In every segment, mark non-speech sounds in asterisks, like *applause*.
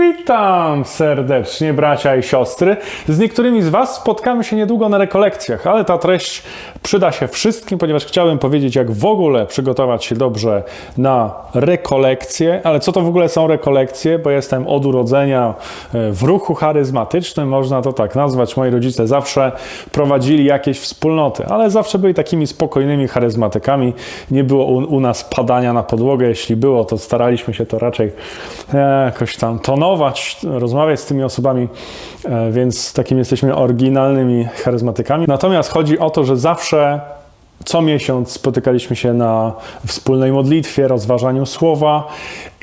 Witam serdecznie, bracia i siostry. Z niektórymi z Was spotkamy się niedługo na rekolekcjach, ale ta treść przyda się wszystkim, ponieważ chciałem powiedzieć, jak w ogóle przygotować się dobrze na rekolekcje. Ale co to w ogóle są rekolekcje? Bo jestem od urodzenia e, w ruchu charyzmatycznym, można to tak nazwać. Moi rodzice zawsze prowadzili jakieś wspólnoty, ale zawsze byli takimi spokojnymi charyzmatykami. Nie było u, u nas padania na podłogę. Jeśli było, to staraliśmy się to raczej e, jakoś tam tonować, rozmawiać z tymi osobami, e, więc takimi jesteśmy oryginalnymi charyzmatykami. Natomiast chodzi o to, że zawsze co miesiąc spotykaliśmy się na wspólnej modlitwie, rozważaniu słowa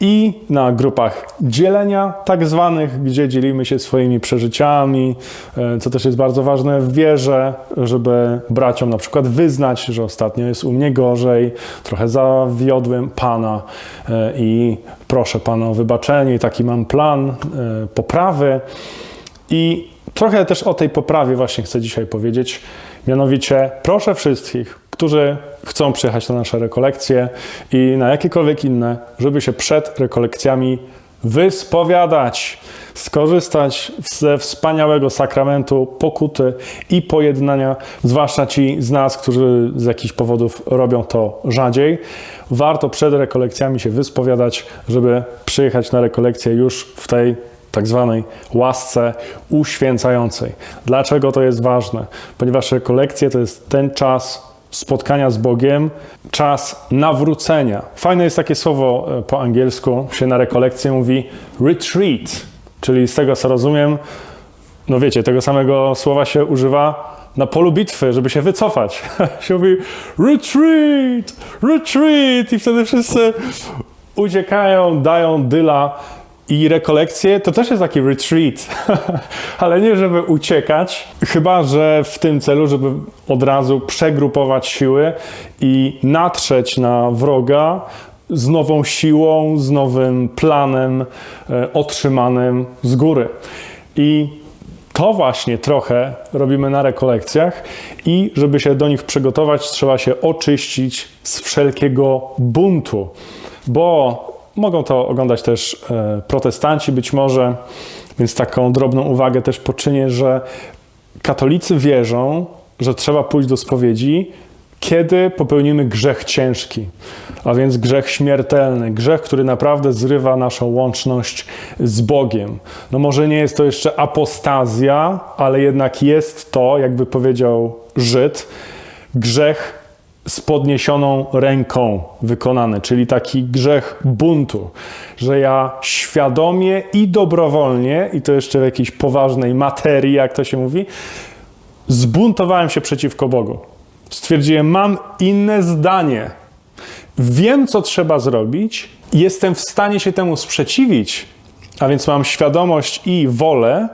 i na grupach dzielenia, tak zwanych, gdzie dzielimy się swoimi przeżyciami, e, co też jest bardzo ważne w wierze, żeby braciom na przykład wyznać, że ostatnio jest u mnie gorzej, trochę zawiodłem Pana e, i proszę Pana o wybaczenie, taki mam plan e, poprawy. I trochę też o tej poprawie właśnie chcę dzisiaj powiedzieć. Mianowicie proszę wszystkich, którzy chcą przyjechać na nasze rekolekcje i na jakiekolwiek inne, żeby się przed rekolekcjami wyspowiadać, skorzystać ze wspaniałego sakramentu pokuty i pojednania, zwłaszcza ci z nas, którzy z jakichś powodów robią to rzadziej. Warto przed rekolekcjami się wyspowiadać, żeby przyjechać na rekolekcję już w tej tak zwanej łasce uświęcającej. Dlaczego to jest ważne? Ponieważ rekolekcje to jest ten czas spotkania z Bogiem, czas nawrócenia. Fajne jest takie słowo e, po angielsku, się na rekolekcję mówi retreat, czyli z tego co rozumiem, no wiecie, tego samego słowa się używa na polu bitwy, żeby się wycofać. *laughs* się mówi retreat, retreat i wtedy wszyscy uciekają, dają dyla i rekolekcje to też jest taki retreat, *laughs* ale nie żeby uciekać, chyba że w tym celu, żeby od razu przegrupować siły i natrzeć na wroga z nową siłą, z nowym planem e, otrzymanym z góry. I to właśnie trochę robimy na rekolekcjach i żeby się do nich przygotować, trzeba się oczyścić z wszelkiego buntu, bo Mogą to oglądać też e, protestanci być może, więc taką drobną uwagę też poczynię, że katolicy wierzą, że trzeba pójść do spowiedzi, kiedy popełnimy grzech ciężki, a więc grzech śmiertelny, grzech, który naprawdę zrywa naszą łączność z Bogiem. No może nie jest to jeszcze apostazja, ale jednak jest to, jakby powiedział Żyd, grzech z podniesioną ręką wykonany, czyli taki grzech buntu, że ja świadomie i dobrowolnie, i to jeszcze w jakiejś poważnej materii, jak to się mówi, zbuntowałem się przeciwko Bogu. Stwierdziłem, mam inne zdanie. Wiem, co trzeba zrobić, jestem w stanie się temu sprzeciwić, a więc mam świadomość i wolę,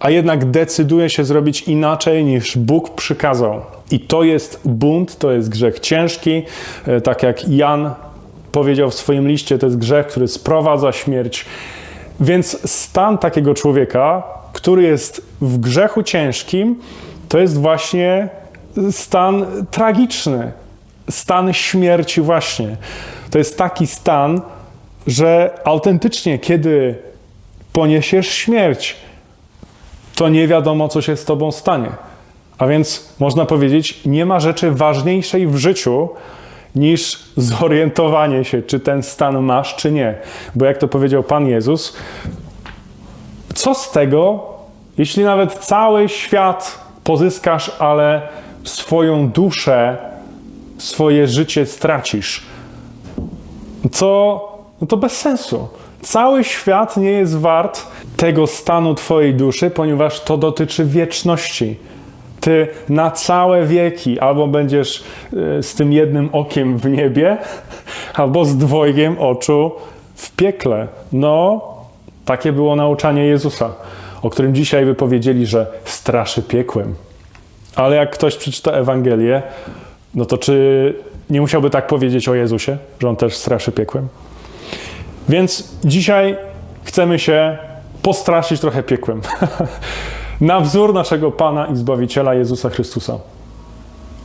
a jednak decyduje się zrobić inaczej niż Bóg przykazał. I to jest bunt, to jest grzech ciężki, e, tak jak Jan powiedział w swoim liście, to jest grzech, który sprowadza śmierć. Więc stan takiego człowieka, który jest w grzechu ciężkim, to jest właśnie stan tragiczny, stan śmierci, właśnie. To jest taki stan, że autentycznie, kiedy poniesiesz śmierć, to nie wiadomo, co się z tobą stanie. A więc można powiedzieć, nie ma rzeczy ważniejszej w życiu niż zorientowanie się, czy ten stan masz, czy nie. Bo jak to powiedział Pan Jezus, co z tego, jeśli nawet cały świat pozyskasz, ale swoją duszę, swoje życie stracisz? Co? No to bez sensu. Cały świat nie jest wart tego stanu Twojej duszy, ponieważ to dotyczy wieczności. Ty na całe wieki albo będziesz e, z tym jednym okiem w niebie, *laughs* albo z dwojgiem oczu w piekle. No, takie było nauczanie Jezusa, o którym dzisiaj wypowiedzieli, że straszy piekłem. Ale jak ktoś przeczyta Ewangelię, no to czy nie musiałby tak powiedzieć o Jezusie, że on też straszy piekłem? Więc dzisiaj chcemy się postraszyć trochę piekłem. *laughs* Na wzór naszego Pana i Zbawiciela Jezusa Chrystusa.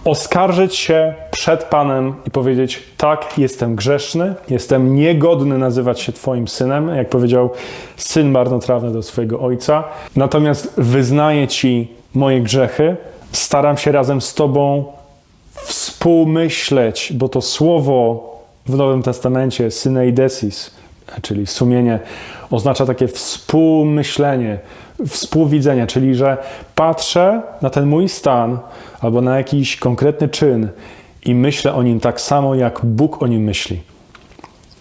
oskarżyć się przed Panem i powiedzieć: Tak, jestem grzeszny, jestem niegodny nazywać się Twoim synem, jak powiedział syn marnotrawny do swojego ojca. Natomiast wyznaję Ci moje grzechy, staram się razem z Tobą współmyśleć, bo to słowo w Nowym Testamencie, syneidesis, czyli sumienie, oznacza takie współmyślenie, współwidzenie, czyli że patrzę na ten mój stan albo na jakiś konkretny czyn i myślę o nim tak samo, jak Bóg o nim myśli.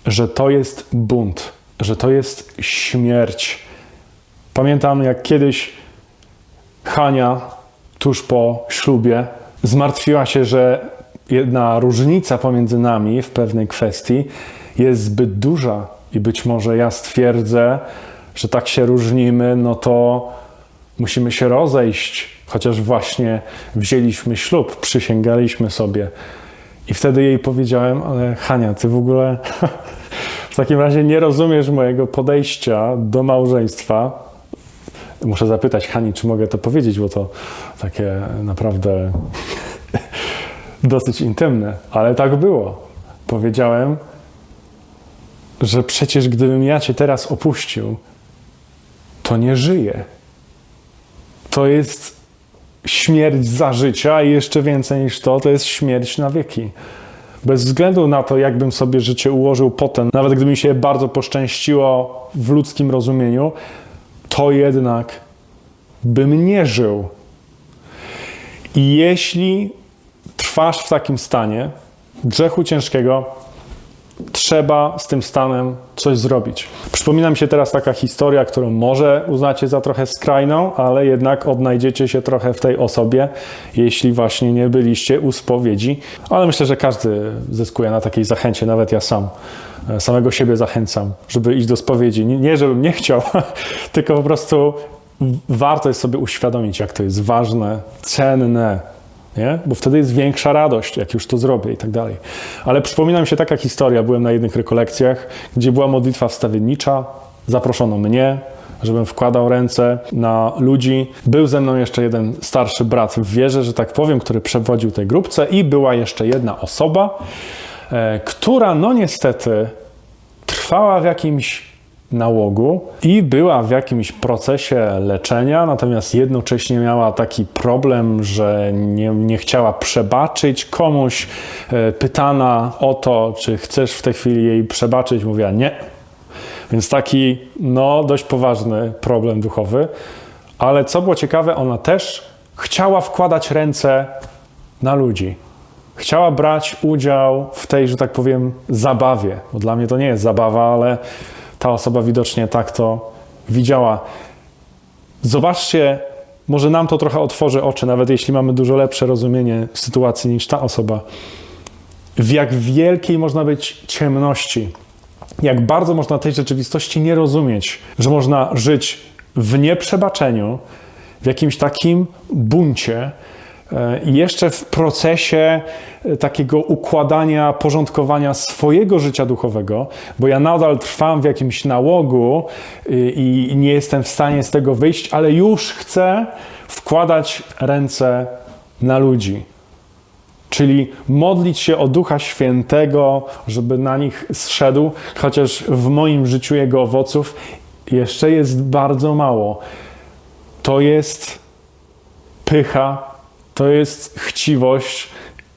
Że to jest bunt, że to jest śmierć. Pamiętam, jak kiedyś Hania tuż po ślubie zmartwiła się, że jedna różnica pomiędzy nami w pewnej kwestii jest zbyt duża i być może ja stwierdzę, że tak się różnimy, no to musimy się rozejść, chociaż właśnie wzięliśmy ślub, przysięgaliśmy sobie. I wtedy jej powiedziałem, ale Hania, ty w ogóle *laughs* w takim razie nie rozumiesz mojego podejścia do małżeństwa. Muszę zapytać Hani, czy mogę to powiedzieć, bo to takie naprawdę *laughs* dosyć intymne, ale tak było. Powiedziałem, że przecież gdybym ja cię teraz opuścił, to nie żyje. To jest śmierć za życia i jeszcze więcej niż to, to jest śmierć na wieki. Bez względu na to, jakbym sobie życie ułożył potem, nawet gdyby mi się bardzo poszczęściło w ludzkim rozumieniu, to jednak bym nie żył. I jeśli trwasz w takim stanie grzechu ciężkiego, trzeba z tym stanem coś zrobić. Przypomina mi się teraz taka historia, którą może uznacie za trochę skrajną, ale jednak odnajdziecie się trochę w tej osobie, jeśli właśnie nie byliście u spowiedzi. Ale myślę, że każdy zyskuje na takiej zachęcie, nawet ja sam. E, samego siebie zachęcam, żeby iść do spowiedzi. Nie, żebym nie chciał, *laughs* tylko po prostu warto jest sobie uświadomić, jak to jest ważne, cenne, nie? bo wtedy jest większa radość, jak już to zrobię i tak dalej. Ale przypomina mi się taka historia, byłem na jednych rekolekcjach, gdzie była modlitwa wstawiennicza, zaproszono mnie, żebym wkładał ręce na ludzi. Był ze mną jeszcze jeden starszy brat w wierze, że tak powiem, który przewodził tej grupce i była jeszcze jedna osoba, e, która no niestety trwała w jakimś nałogu i była w jakimś procesie leczenia, natomiast jednocześnie miała taki problem, że nie, nie chciała przebaczyć komuś. E, pytana o to, czy chcesz w tej chwili jej przebaczyć, mówiła nie. Więc taki, no, dość poważny problem duchowy. Ale co było ciekawe, ona też chciała wkładać ręce na ludzi. Chciała brać udział w tej, że tak powiem, zabawie. Bo dla mnie to nie jest zabawa, ale ta osoba widocznie tak to widziała. Zobaczcie, może nam to trochę otworzy oczy, nawet jeśli mamy dużo lepsze rozumienie sytuacji niż ta osoba. W jak wielkiej można być ciemności, jak bardzo można tej rzeczywistości nie rozumieć, że można żyć w nieprzebaczeniu, w jakimś takim buncie, i jeszcze w procesie e, takiego układania, porządkowania swojego życia duchowego, bo ja nadal trwam w jakimś nałogu y, i nie jestem w stanie z tego wyjść, ale już chcę wkładać ręce na ludzi. Czyli modlić się o Ducha Świętego, żeby na nich zszedł, chociaż w moim życiu jego owoców jeszcze jest bardzo mało. To jest pycha, to jest chciwość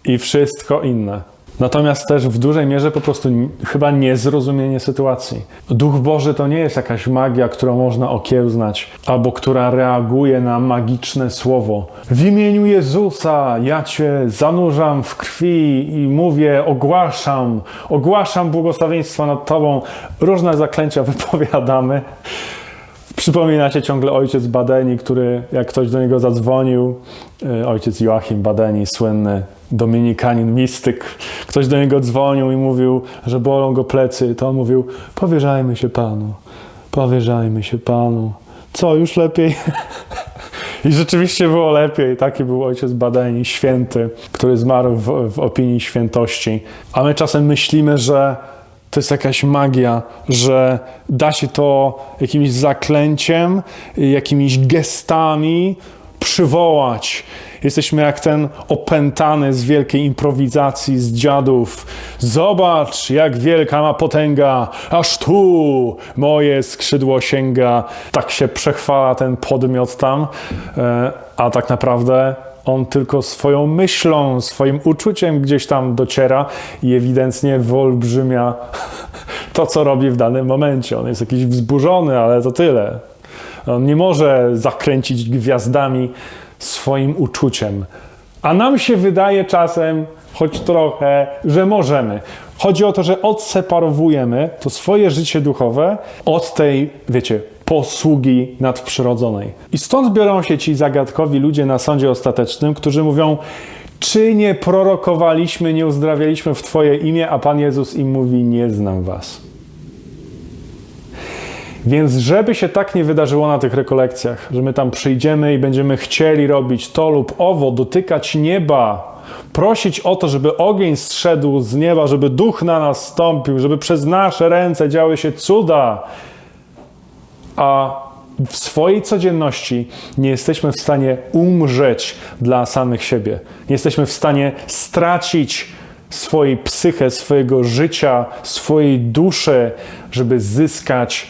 i wszystko inne. Natomiast też w dużej mierze po prostu chyba niezrozumienie sytuacji. Duch Boży to nie jest jakaś magia, którą można okiełznać, albo która reaguje na magiczne słowo. W imieniu Jezusa ja Cię zanurzam w krwi i mówię, ogłaszam, ogłaszam błogosławieństwo nad Tobą. Różne zaklęcia *laughs* wypowiadamy. Przypominacie ciągle ojciec Badeni, który, jak ktoś do niego zadzwonił, e, ojciec Joachim Badeni, słynny dominikanin, mistyk, ktoś do niego dzwonił i mówił, że bolą go plecy, to on mówił, powierzajmy się Panu, powierzajmy się Panu. Co, już lepiej? *laughs* I rzeczywiście było lepiej. Taki był ojciec Badeni, święty, który zmarł w, w opinii świętości. A my czasem myślimy, że to jest jakaś magia, że da się to jakimś zaklęciem, jakimiś gestami przywołać. Jesteśmy jak ten opętany z wielkiej improwizacji z dziadów. Zobacz, jak wielka ma potęga, aż tu moje skrzydło sięga. Tak się przechwala ten podmiot tam, e, a tak naprawdę on tylko swoją myślą, swoim uczuciem gdzieś tam dociera i ewidentnie wyolbrzymia *laughs* to, co robi w danym momencie. On jest jakiś wzburzony, ale to tyle. On nie może zakręcić gwiazdami swoim uczuciem. A nam się wydaje czasem, choć trochę, że możemy. Chodzi o to, że odseparowujemy to swoje życie duchowe od tej, wiecie, posługi nadprzyrodzonej. I stąd biorą się ci zagadkowi ludzie na sądzie ostatecznym, którzy mówią, czy nie prorokowaliśmy, nie uzdrawialiśmy w Twoje imię, a Pan Jezus im mówi, nie znam Was. Więc żeby się tak nie wydarzyło na tych rekolekcjach, że my tam przyjdziemy i będziemy chcieli robić to lub owo, dotykać nieba, prosić o to, żeby ogień zszedł z nieba, żeby duch na nas stąpił, żeby przez nasze ręce działy się cuda, a w swojej codzienności nie jesteśmy w stanie umrzeć dla samych siebie. Nie jesteśmy w stanie stracić swojej psychę, swojego życia, swojej duszy, żeby zyskać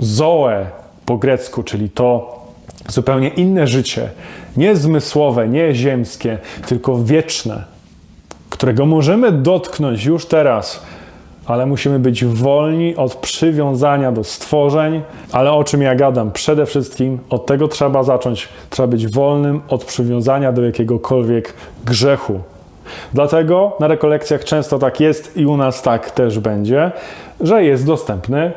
zoe po grecku, czyli to zupełnie inne życie, nie zmysłowe, nie ziemskie, tylko wieczne, którego możemy dotknąć już teraz, ale musimy być wolni od przywiązania do stworzeń. Ale o czym ja gadam? Przede wszystkim od tego trzeba zacząć. Trzeba być wolnym od przywiązania do jakiegokolwiek grzechu. Dlatego na rekolekcjach często tak jest i u nas tak też będzie, że jest dostępny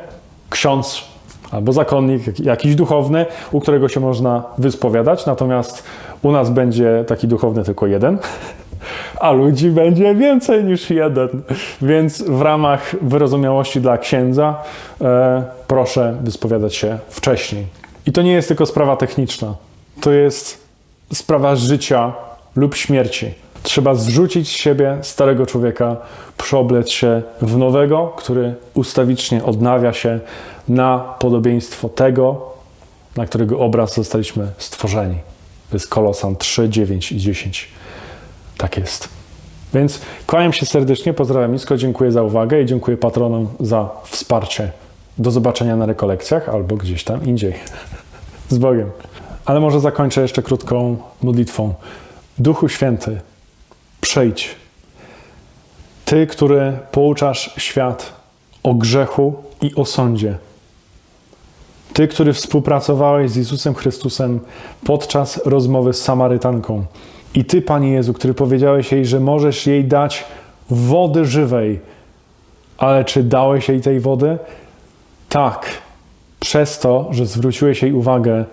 ksiądz albo zakonnik, jakiś duchowny, u którego się można wyspowiadać. Natomiast u nas będzie taki duchowny tylko jeden a ludzi będzie więcej niż jeden. Więc w ramach wyrozumiałości dla księdza e, proszę wyspowiadać się wcześniej. I to nie jest tylko sprawa techniczna. To jest sprawa życia lub śmierci. Trzeba zrzucić z siebie starego człowieka, przeoblec się w nowego, który ustawicznie odnawia się na podobieństwo tego, na którego obraz zostaliśmy stworzeni. To jest Kolosan 3, 9 i 10. Tak jest. Więc kłaniam się serdecznie, pozdrawiam nisko, dziękuję za uwagę i dziękuję patronom za wsparcie. Do zobaczenia na rekolekcjach albo gdzieś tam indziej. *laughs* Z Bogiem. Ale może zakończę jeszcze krótką modlitwą. Duchu Święty, przejdź. Ty, który pouczasz świat o grzechu i o sądzie. Ty, który współpracowałeś z Jezusem Chrystusem podczas rozmowy z Samarytanką. I Ty, Panie Jezu, który powiedziałeś jej, że możesz jej dać wody żywej, ale czy dałeś jej tej wody? Tak, przez to, że zwróciłeś jej uwagę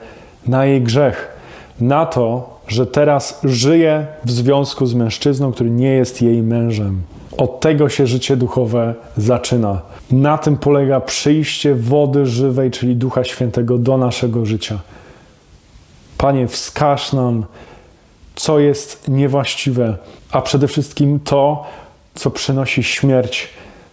na jej grzech, na to, że teraz żyje w związku z mężczyzną, który nie jest jej mężem. Od tego się życie duchowe zaczyna. Na tym polega przyjście wody żywej, czyli Ducha Świętego do naszego życia. Panie, wskaż nam, co jest niewłaściwe, a przede wszystkim to, co przynosi śmierć,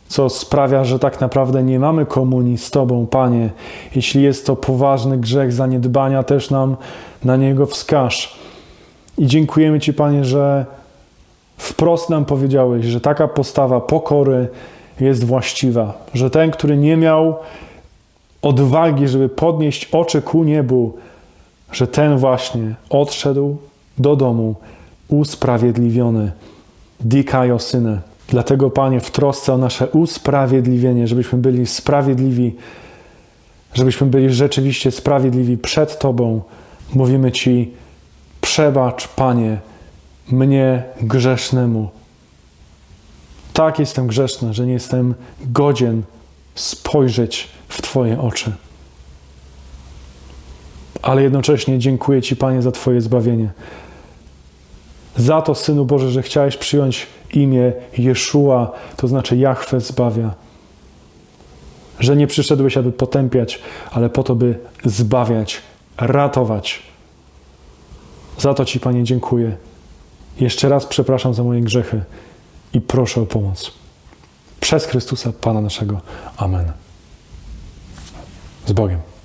co sprawia, że tak naprawdę nie mamy komunii z Tobą, Panie. Jeśli jest to poważny grzech zaniedbania, też nam na niego wskaż. I dziękujemy Ci, Panie, że wprost nam powiedziałeś, że taka postawa pokory jest właściwa, że ten, który nie miał odwagi, żeby podnieść oczy ku niebu, że ten właśnie odszedł do domu usprawiedliwiony. Dikajo syne. Dlatego, Panie, w trosce o nasze usprawiedliwienie, żebyśmy byli sprawiedliwi, żebyśmy byli rzeczywiście sprawiedliwi przed Tobą, mówimy Ci, przebacz, Panie, mnie grzesznemu. Tak jestem grzeszny, że nie jestem godzien spojrzeć w Twoje oczy. Ale jednocześnie dziękuję Ci, Panie, za Twoje zbawienie. Za to, Synu Boże, że chciałeś przyjąć imię Jeszua, to znaczy Jahwe zbawia. Że nie przyszedłeś, aby potępiać, ale po to, by zbawiać, ratować. Za to Ci, Panie, dziękuję. Jeszcze raz przepraszam za moje grzechy i proszę o pomoc. Przez Chrystusa, Pana naszego. Amen. Z Bogiem.